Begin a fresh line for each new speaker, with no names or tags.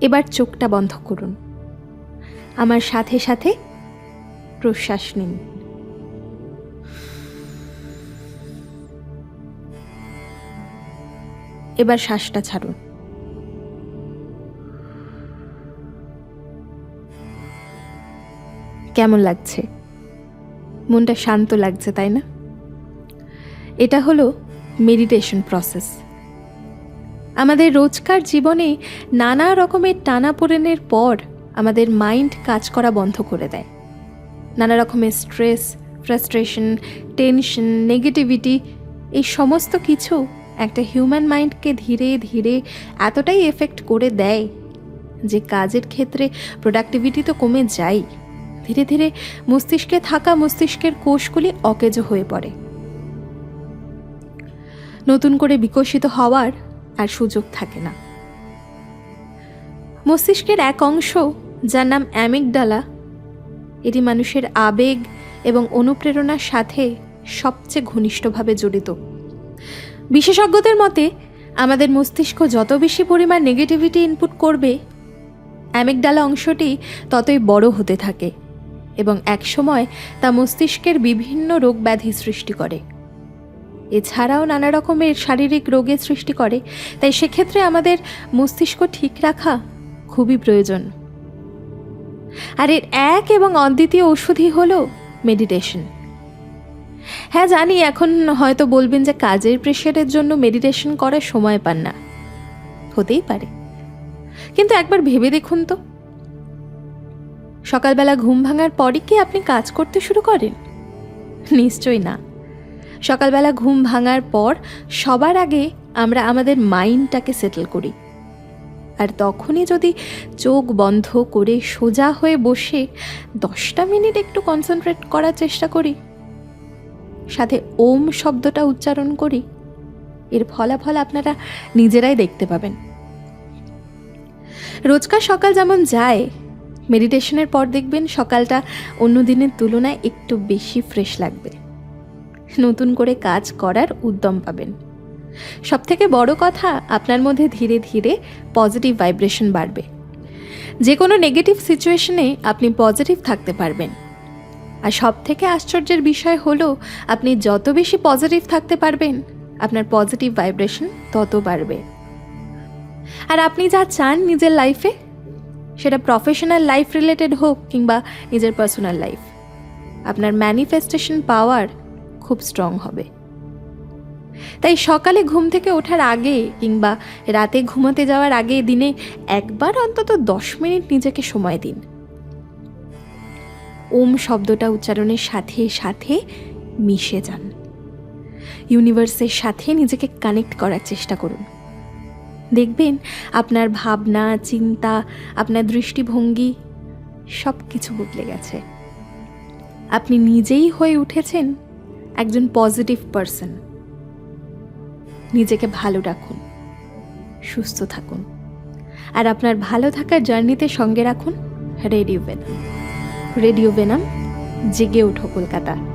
এবার চোখটা বন্ধ করুন। আমার সাথে সাথে প্রশ্বাস নিন। এবার শ্বাসটা ছাড়ুন। কেমন লাগছে? মনটা শান্ত লাগছে, তাই না? এটা হলো মেডিটেশন প্রসেস আমাদের রোজকার জীবনে নানা রকমের টানাপোড়েনের পর আমাদের মাইন্ড কাজ করা বন্ধ করে দেয়। নানা রকমের স্ট্রেস, ফ্রাস্ট্রেশন, টেনশন, নেগেটিভিটি, এই সমস্ত কিছু একটা হিউম্যান মাইন্ডকে ধীরে ধীরে এতটাই এফেক্ট করে দেয় যে কাজের ক্ষেত্রে প্রোডাক্টিভিটি তো কমে যায়। ধীরে ধীরে মস্তিষ্কে থাকা মস্তিষ্কের কোষগুলি অকেজ হয়ে পড়ে। নতুন করে বিকশিত হওয়ার আর সুযোগ থাকে না। মস্তিষ্কের এক অংশ, যার নাম অ্যামিকডালা এটি মানুষের আবেগ এবং অনুপ্রেরণার সাথে সবচেয়ে ঘনিষ্ঠভাবে জড়িত। বিশেষজ্ঞদের মতে, আমাদের মস্তিষ্ক যত বেশি পরিমাণ নেগেটিভিটি ইনপুট করবে অ্যামিকডালা অংশটি ততই বড় হতে থাকে এবং একসময় তা মস্তিষ্কের বিভিন্ন রোগ ব্যাধি সৃষ্টি করে। এছাড়াও নানা রকমের শারীরিক রোগের সৃষ্টি করে। তাই সেক্ষেত্রে আমাদের মস্তিষ্ক ঠিক রাখা খুবই প্রয়োজন। আর এর এক এবং অদ্বিতীয় ওষুধই হলো মেডিটেশন। হ্যাঁ জানি এখন হয়তো বলবেন যে কাজের প্রেশারের জন্য মেডিটেশন করার সময় পান না। হতেই পারে। কিন্তু একবার ভেবে দেখুন তো। সকালবেলা ঘুম ভাঙার পরই কি আপনি কাজ করতে শুরু করেন? নিশ্চয়ই না। সকালবেলা ঘুম ভাঙার পর সবার আগে আমরা আমাদের মাইন্ডটাকে সেটেল করি। আর তখনই যদি চোখ বন্ধ করে সোজা হয়ে বসে দশটা মিনিট একটু কনসেন্ট্রেট করার চেষ্টা করি। সাথে ওম শব্দটা উচ্চারণ করি। এর ফলাফল আপনারা নিজেরাই দেখতে পাবেন। রোজকার সকাল যেমন যায় মেডিটেশনের পর দেখবেন সকালটা অন্য দিনের তুলনায় একটু বেশি ফ্রেশ লাগবে। নতুন করে কাজ করার উদ্যম পাবেন। সব থেকে বড় কথা, আপনার মধ্যে ধীরে ধীরে পজিটিভ ভাইব্রেশন বাড়বে। যে কোনো নেগেটিভ সিচুয়েশনে আপনি পজিটিভ থাকতে পারবেন। আর সব থেকে আশ্চর্যের বিষয় হলো, আপনি যত বেশি পজিটিভ থাকতে পারবেন, আপনার পজিটিভ ভাইব্রেশন তত বাড়বে। আর আপনি যা চান নিজের লাইফে সেটা প্রফেশনাল লাইফ রিলেটেড হোক কিংবা নিজের পার্সোনাল লাইফ আপনার ম্যানিফেস্টেশন পাওয়ার খুব স্ট্রং হবে। তাই সকালে ঘুম থেকে ওঠার আগে কিংবা রাতে ঘুমাতে যাওয়ার আগে দিনে একবার অন্তত দশ মিনিট নিজেকে সময় দিন। ওম শব্দটা উচ্চারণের সাথে সাথে মিশে যান। ইউনিভার্সের সাথে নিজেকে কানেক্ট করার চেষ্টা করুন। দেখবেন আপনার ভাবনা, চিন্তা, আপনার দৃষ্টিভঙ্গি সব কিছু বদলে গেছে। আপনি নিজেই হয়ে উঠেছেন। একজন পজিটিভ পারসন নিজেকে ভালো রাখুন, সুস্থ থাকুন, আর আপনার ভালো থাকার জার্নিতে সঙ্গে রাখুন রেডিও বেনাম রেডিও বেনাম জেগে ওঠো কলকাতা।